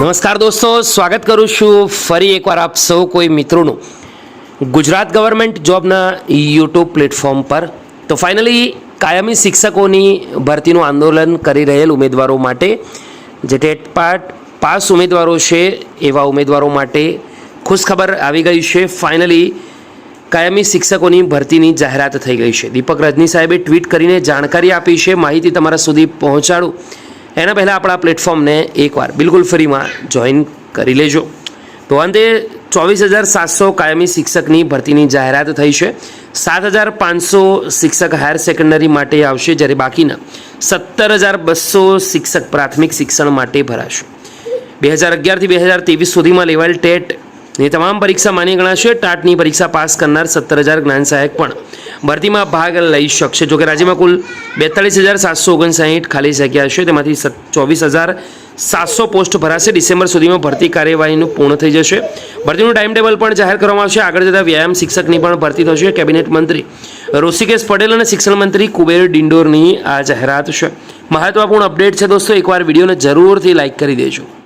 નમસ્કાર દોસ્તો, સ્વાગત કરું છું ફરી એકવાર આપ સૌ કોઈ મિત્રોનું. ગુજરાત ગવર્મેન્ટ જોબના યુટ્યુબ પ્લેટફોર્મ પર. તો ફાઇનલી કાયમી શિક્ષકોની ભરતીનું આંદોલન કરી રહેલ ઉમેદવારો માટે, જે ટેટ પાટ પાસ ઉમેદવારો છે એવા ઉમેદવારો માટે ખુશખબર આવી ગઈ છે. ફાઇનલી કાયમી શિક્ષકોની ભરતીની જાહેરાત થઈ ગઈ છે. દીપક રજની સાહેબે ટ્વીટ કરીને જાણકારી આપી છે. માહિતી તમારા સુધી પહોંચાડું. એના પહેલાં આપણા પ્લેટફોર્મને એકવાર બિલકુલ ફ્રીમાં જોઈન કરી લેજો. તો અંતે ચોવીસ હજાર સાતસો કાયમી શિક્ષકની ભરતીની જાહેરાત થઈ છે. સાત હજાર પાંચસો શિક્ષક હાયર સેકન્ડરી માટે આવશે, જ્યારે બાકીના સત્તર હજાર બસો શિક્ષક પ્રાથમિક શિક્ષણ માટે ભરાશે. બે હજાર અગિયારથી બે હજાર ત્રેવીસ સુધીમાં લેવાયેલ ટેટની તમામ પરીક્ષા માન્ય ગણાશે. ટાટની પરીક્ષા પાસ કરનાર સત્તર હજાર જ્ઞાન સહાયક પણ ભરતીમાં ભાગ લઈ શકશે. જોકે રાજ્યમાં કુલ બેતાલીસ હજાર સાતસો ઓગણસાઠ ખાલી જગ્યા છે. તેમાંથી ચોવીસ હજાર સાતસો પોસ્ટ ભરાશે. ડિસેમ્બર સુધીમાં ભરતી કાર્યવાહીનું પૂર્ણ થઈ જશે. ભરતીનું ટાઈમ ટેબલ પણ જાહેર કરવામાં આવશે. આગળ જતાં વ્યાયામ શિક્ષકની પણ ભરતી થશે. કેબિનેટ મંત્રી ઋષિકેશ પટેલ અને શિક્ષણ મંત્રી કુબેર ડિંડોરની આ જાહેરાત છે. મહત્વપૂર્ણ અપડેટ છે દોસ્તો. એકવાર વિડીયોને જરૂરથી લાઇક કરી દેજો.